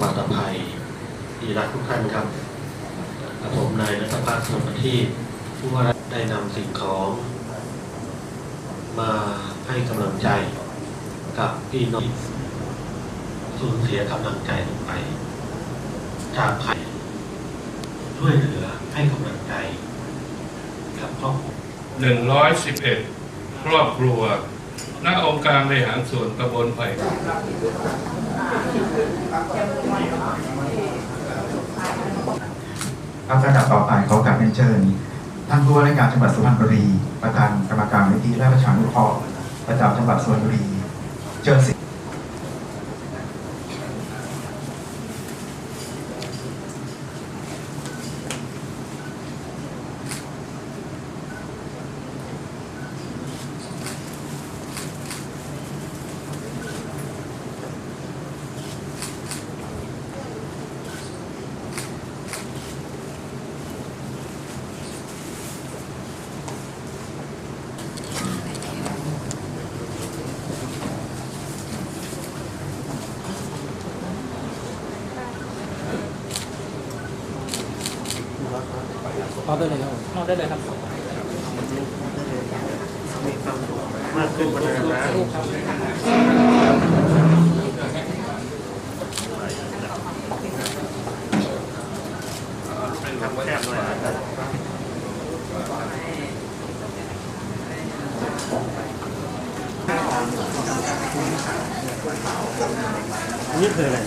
ปลอดภัยดีรักทุกท่านครับผมนายนัทภาคสมทีผู้ว่าได้นำสิ่งของ มาให้กำลังใจกับพี่น้องสูญเสียกำลังใจลงไป จากภัยช่วยเหลือให้กำลังใจกับครอบครัว111ครอบครัว ณองค์การบริหารส่วนตำบลไผ่ ครับระดับต่อไปขอโอกาสเรียนเชิญท่านผู้ว่าราชการจังหวัดสุพรรณบุรี ประธานกรรมการวิธีและประชานุเคราะห์ประจำจังหวัดสุพรรณบุรี เชิญสิ เอได้เลยครับเอาได้เลยครับมากขึ้นกว่าเดิมนะรูปครับเป็นคำแคบหน่อยนะครับนี่คืออะไร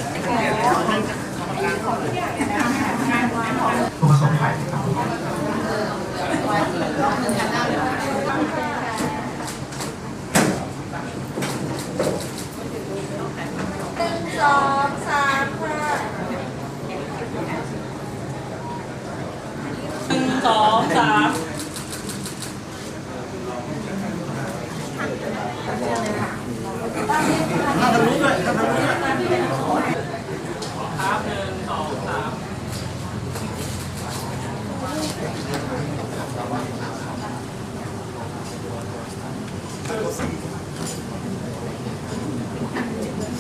องสามค่ะหนึ่งสองสามครับหนึ่งสองสาม